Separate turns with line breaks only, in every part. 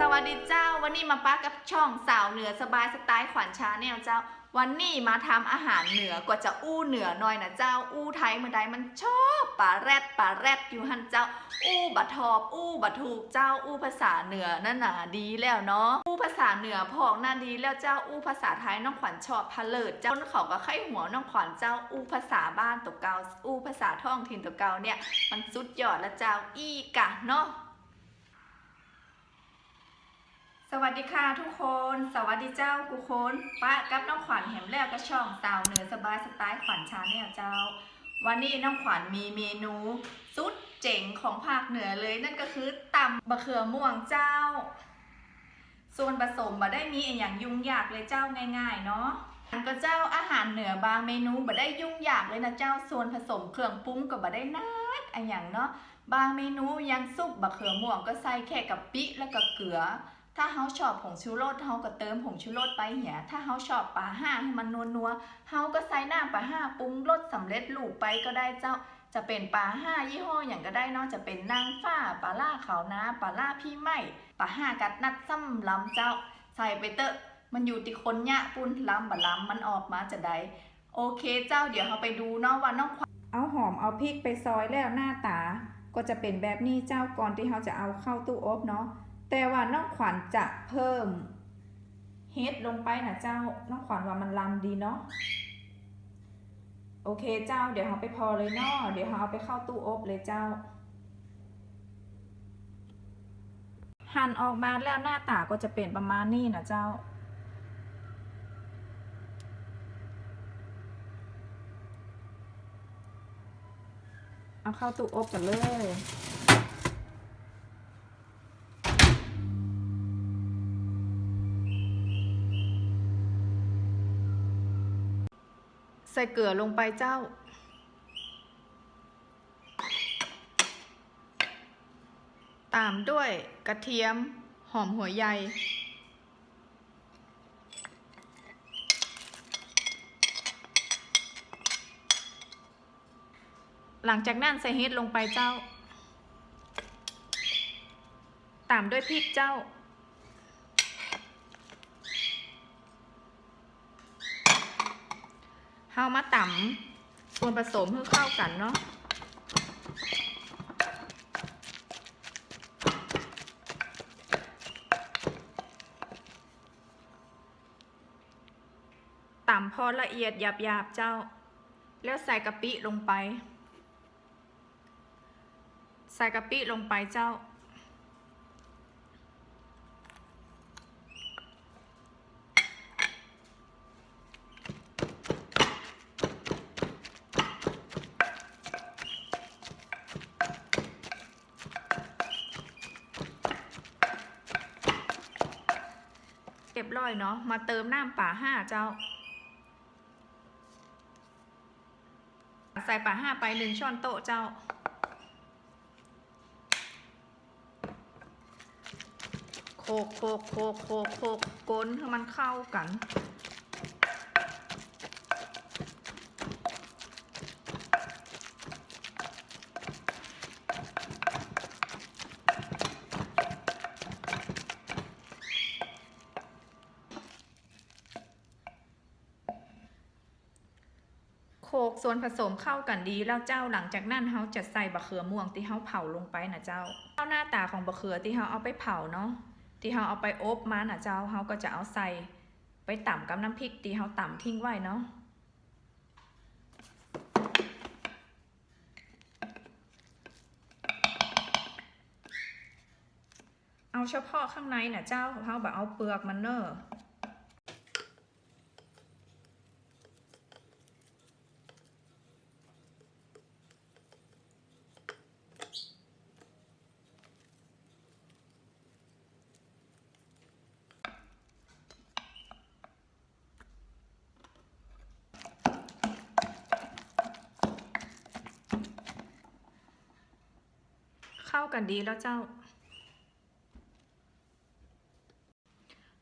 สวัสดีเจ้าวันนี้มาป้ากับช่องสาวเหนือสบายสไตล์ขวัญชาแนลเจ้า วันนี้มาทำอาหารเหนือกว่าจะอู้เหนือหน่อยนะเจ้าอู้ไทยเมื่อใดมันชอบป่าแรดป่าแรดอยู่หันเจ้า อู้บะทอบ อู้บะถูกเจ้าอู้ภาษาเหนือนั่นน่ะดีแล้วเนาะอู้ภาษาเหนือพองน่าดีแล้วเจ้าอู้ภาษาไทยน้องขวัญชอบพะเลิดเจ้าคนเขาก็ไข้หัวน้องขวัญเจ้าอู้ภาษาบ้านตัวเกาอู้ภาษาท้องถิ่นตัวเกาเนี่ยมันสุดยอดละเจ้าอีกะเนาะ สวัสดีค่ะทุกคน สวัสดีเจ้ากูคนป้ากับน้องขวัญแหมแล้วก็ช่องสาวเหนือสบายสไตล์ขวัญชาแนลเจ้า วันนี้น้องขวัญมีเมนูสุดเจ๋งของภาคเหนือเลยนั่นก็คือตำบะเขือม่วงเจ้า ส่วนผสมบ่ได้มีอย่างยุ่งยากเลยเจ้าง่ายๆเนาะอันก็เจ้าอาหารเหนือบางเมนูบ่ได้ยุ่งยากเลยนะเจ้า ส่วนผสมเครื่องปรุงก็บ่ได้นักอันอย่างเนาะบางเมนูยังซุปบะเขือม่วงก็ใส่แค่กะปิแล้วก็เกลือ ถ้าเฮาชอบผงชูรสเฮาก็เติมผงชูรสไปเหียถ้าเฮาชอบปลาห้าให้มันนัวๆเฮาก็ใส่น้ำปลาห้าปรุงรสสำเร็จรูปไปก็ได้เจ้า จะเป็นปลาห้ายี่ห้ออย่างก็ได้นอกจะเป็นนางฟ้าปลาล่าขาวนาปลาล่าพี่ไหมปลาห้ากัดนัดซ้ำลำเจ้า ใส่ไปเตอะมันอยู่ที่คนยะปุ้นลำบะลำมันออกมาจะได้โอเคเจ้าเดี๋ยวเราไปดูเนาะว่าน้องขวัญ
เอาหอมเอาพริกไปซอยแล้วหน้าตา ก็จะเป็นแบบนี้เจ้าก่อนที่เราจะเอาเข้าตู้อบเนาะ แต่ว่าน้องขวัญจะเพิ่มเฮดลงไปนะเจ้า น้องขวัญว่ามันลำดีเนาะ โอเคเจ้า เดี๋ยวเราไปพอเลยเนาะ เดี๋ยวเราเอาไปเข้าตู้อบเลยเจ้า หั่นออกมาแล้วหน้าตาก็จะเป็นประมาณนี้นะเจ้า เอาเข้าตู้อบกันเลย
ใส่เกลือลงไปเจ้า ตามด้วยกระเทียมหอมหัวใหญ่หลังจากนั้นใส่เฮ็ดลงไปเจ้า ตามด้วยพริกเจ้า เฮามาตำส่วนผสมให้เข้ากันเนาะตำพอละเอียดหยาบๆเจ้า แล้วใส่กะปิลงไป ใส่กะปิลงไปเจ้า เรียบร้อยเนาะมาเติมน้ำป่าห้าเจ้า ใส่ป่าห้าไปหนึ่งช้อนโต๊ะเจ้าโคกโคกโคกโคกโคกกลนให้มันเข้ากัน ส่วนผสมเข้ากันดีแล้วเจ้าหลังจากนั้นเขาจะใส่บะเขือม่วงที่เขาเผาลงไปนะเจ้าเจ้าหน้าตาของบะเขือที่เขาเอาไปเผาเนาะที่เขาเอาไปอบมานะเจ้าเขาก็จะเอาใส่ไปต่ำกับน้ำพริกที่เขาต่ำทิ้งไว้เนาะเอาเฉพาะข้างในนะเจ้าเขาแบบเอาเปลือกมันเนอะ กันดีแล้วเจ้าห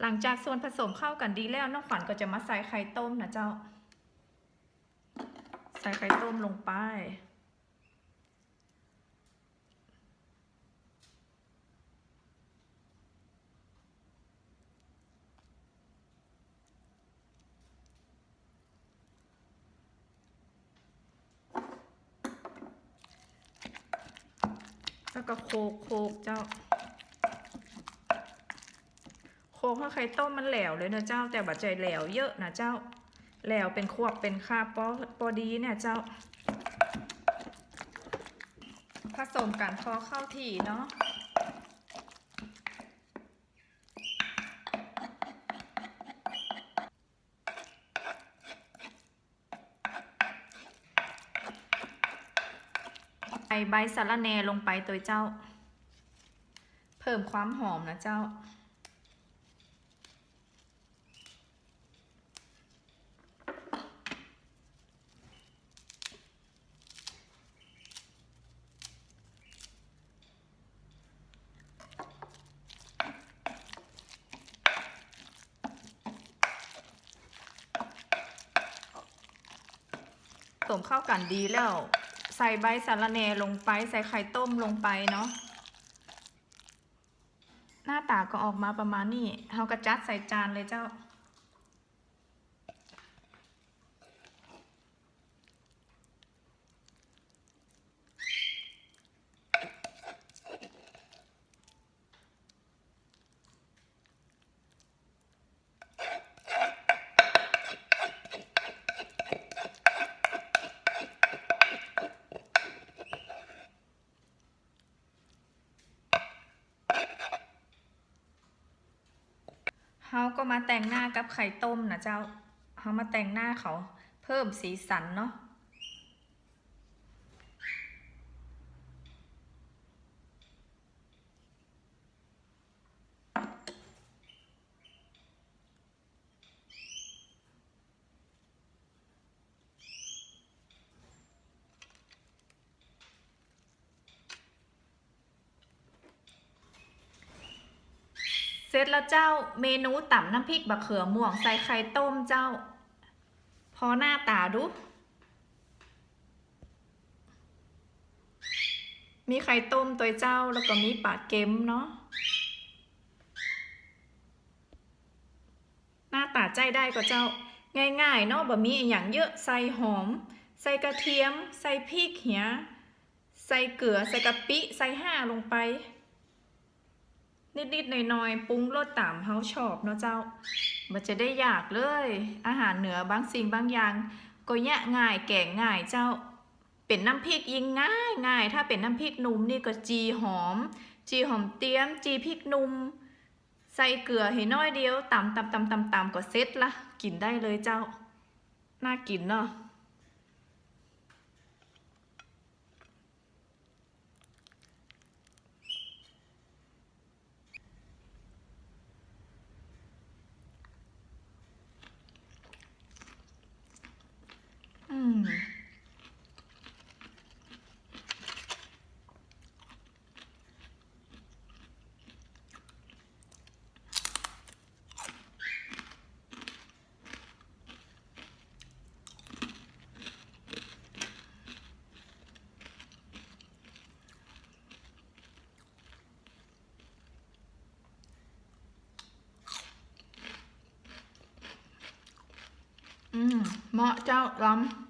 หลังจากส่วนผสมเข้ากันดีแล้วน้องขวัญก็จะมาใส่ไข่ต้มนะเจ้า ใส่ไข่ต้มลงไป แล้วก็โคกโคกเจ้า โคกเพราะไข่ต้มมันแหลวเลยนะเจ้า แต่บัดใจแหลวเยอะนะเจ้า แหลวเป็นควบเป็นคาบปอปอดีเนี่ยเจ้า ผสมกันพอเข้าที่เนาะ ใส่ใบสะระแหน่ลงไปตัวเจ้า เพิ่มความหอมนะเจ้าผสมเข้ากันดีแล้ว ใส่ใบสาระแหน่ลงไป ใส่ไข่ต้มลงไปเนาะหน้าตาก็ออกมาประมาณนี้เรากระจัดใส่จานเลยเจ้าาก็มาแต่งหน้ากับไข่ต้มนะเจ้าเฮามาแต่งหน้าเขาเพิ่มสีสันเนาะ ร็จแล้วเจ้าเมนูต่ำน้ำพริกบะเขือม่วงใส่ไข่ต้มเจ้า พอหน้าตาดู มีไข่ต้มตัวเจ้าแล้วก็มีปลาเค็มเนาะหน้าตาใจได้ก็เจ้า ง่ายๆเนาะบะมีอย่างเยอะใส่หอม ใส่กระเทียม ใส่พริกเหียใส่เกลือใส่กะปิใส่ห่าลงไป นิดๆหน่อยๆปรุงรสตามเฮาชอบเนาะเจ้ามันจะได้อยากเลย อาหารเหนือบางสิ่งบางอย่าง ก็แยะง่ายแก่ง่ายเจ้า เป็นน้ำพริกยิงง่ายง่ายถ้าเป็นน้ำพริกนุ่มนี่ก็จีหอม จีหอมเตี้ยม จีพริกนุ่มใส่เกลือให้น้อยเดียวตำตำตำตำตำก็เซ็ตละกินได้เลยเจ้า น่ากินเนาะ อืม อืม เหมาะเจ้าล้ำ